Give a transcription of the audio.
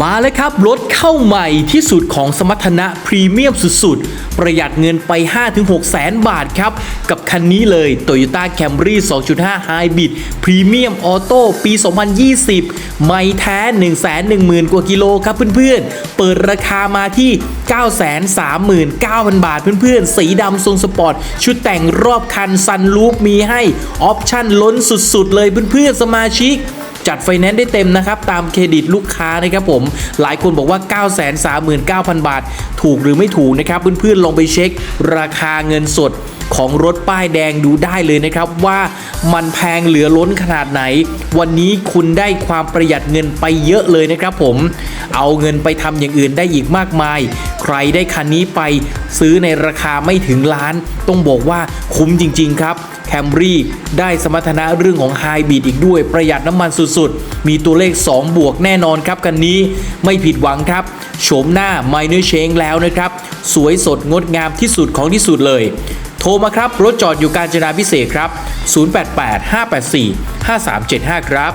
มาเลยครับ รถเข้าใหม่ที่สุดของสมรรถนะพรีเมียมสุดๆ ประหยัดเงินไป 5-6 แสนบาทครับ กับคันนี้เลย Toyota Camry 2.5 Hybrid Premium Auto ปี 2020 ไม่แท้ 110,000 กว่ากิโลครับเพื่อนๆ เปิดราคามาที่ 939,000 บาทเพื่อนๆ สีดำทรงสปอร์ต ชุดแต่งรอบคันซันลูปมีให้ ออปชั่นล้นสุดๆ เลยเพื่อนๆ สมาชิก จัดไฟแนนซ์ได้เต็มนะครับตามเครดิตลูกค้านะครับผม หลายคนบอกว่า 939,000 บาท ถูกหรือไม่ถูกนะครับเพื่อนๆลองไปเช็ค ราคาเงินสดของรถป้ายแดงดูได้เลยนะครับว่ามันแพงเหลือล้นขนาดไหน วันนี้คุณได้ความประหยัดเงินไปเยอะเลยนะครับผม เอาเงินไปทำอย่างอื่นได้อีกมากมาย ใครได้คันนี้ไปซื้อในราคาไม่ถึงล้าน ต้องบอกว่าคุ้มจริง ๆ ครับแคมรี่ได้สมรรถนะเรื่องของไฮบีดอีกด้วยประหยัดน้ำมันสุดๆ มีตัวเลข 2 บวกแน่นอนครับกันนี้ไม่ผิดหวังครับโฉมหน้าไมเนอร์เชงแล้วนะครับ สวยสดงดงามที่สุดของที่สุดเลย โทรมาครับ รถจอดอยู่การจนาพิเศษครับ 088 584 5375 ครับ